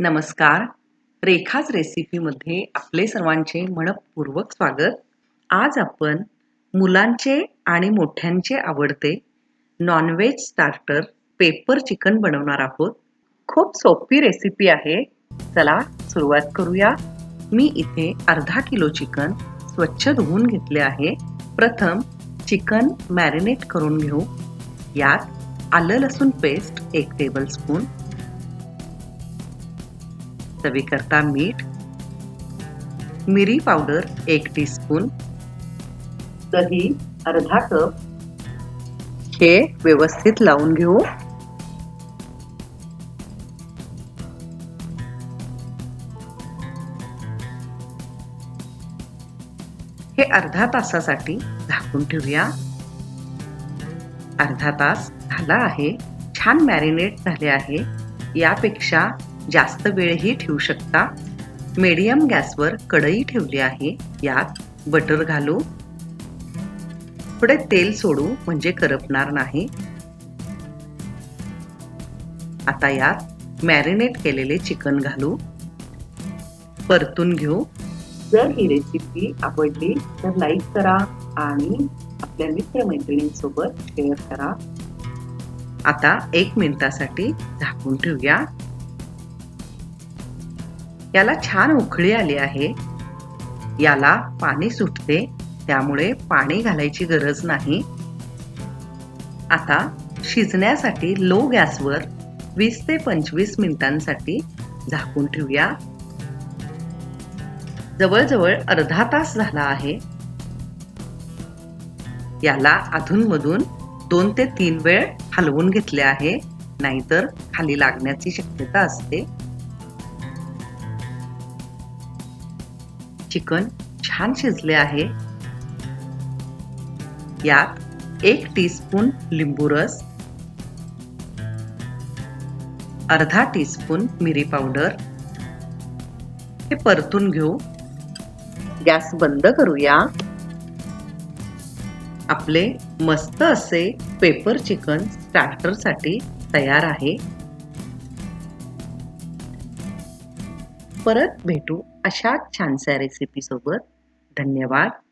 नमस्कार. रेखाच रेसिपीमध्ये आपले सर्वांचे मनपूर्वक स्वागत. आज आपण मुलांचे आणि मोठ्यांचे आवडते नॉनव्हेज स्टार्टर पेपर चिकन बनवणार आहोत. खूप सोपी रेसिपी आहे. चला सुरुवात करूया. मी इथे अर्धा किलो चिकन स्वच्छ धुवून घेतले आहे. प्रथम चिकन मॅरिनेट करून घेऊ. यात आलं लसूण पेस्ट एक टेबलस्पून चवीकरता मीठ मिरी पावडर एक टीस्पून दही अर्धा कप हे व्यवस्थित लावून घेऊ. हे अर्धा तासासाठी झाकून ठेवूया. अर्धा तास झाला आहे. छान मॅरिनेट झाले आहे. यापेक्षा जास्त वेळही ठेवू शकता. मीडियम गॅसवर कढई ठेवली आहे. यात बटर घालू. थोडे तेल सोडू म्हणजे करपणार नाही. आता यात मॅरिनेट केलेले चिकन घालू. परतून घेऊ. जर ही रेसिपी आवडली तर लाईक करा आणि आपल्या मित्रमैत्रिणींसोबत शेअर करा. आता एक मिनिटासाठी झाकून ठेवूया. याला छान उखळी आली आहे. याला पाणी सुटते त्यामुळे पाणी घालायची गरज नाही. आता शिजण्यासाठी लो गॅसवर वीस ते पंचवीस मिनिटांसाठी झाकून ठेवूया. जवळजवळ अर्धा तास झाला आहे. याला अधूनमधून दोन ते तीन वेळ हलवून घेतले आहे नाहीतर खाली लागण्याची शक्यता असते. चिकन छान शिजले आहे. यात एक टीस्पून लिंबू रस अर्धा टीस्पून मिरी पावडर. हे परतून घेऊ. गॅस बंद करूया. आपले मस्त असे पेपर चिकन स्टार्टरसाठी तयार आहे. परत भेटू अशाच छानशा रेसिपी सोबत. धन्यवाद.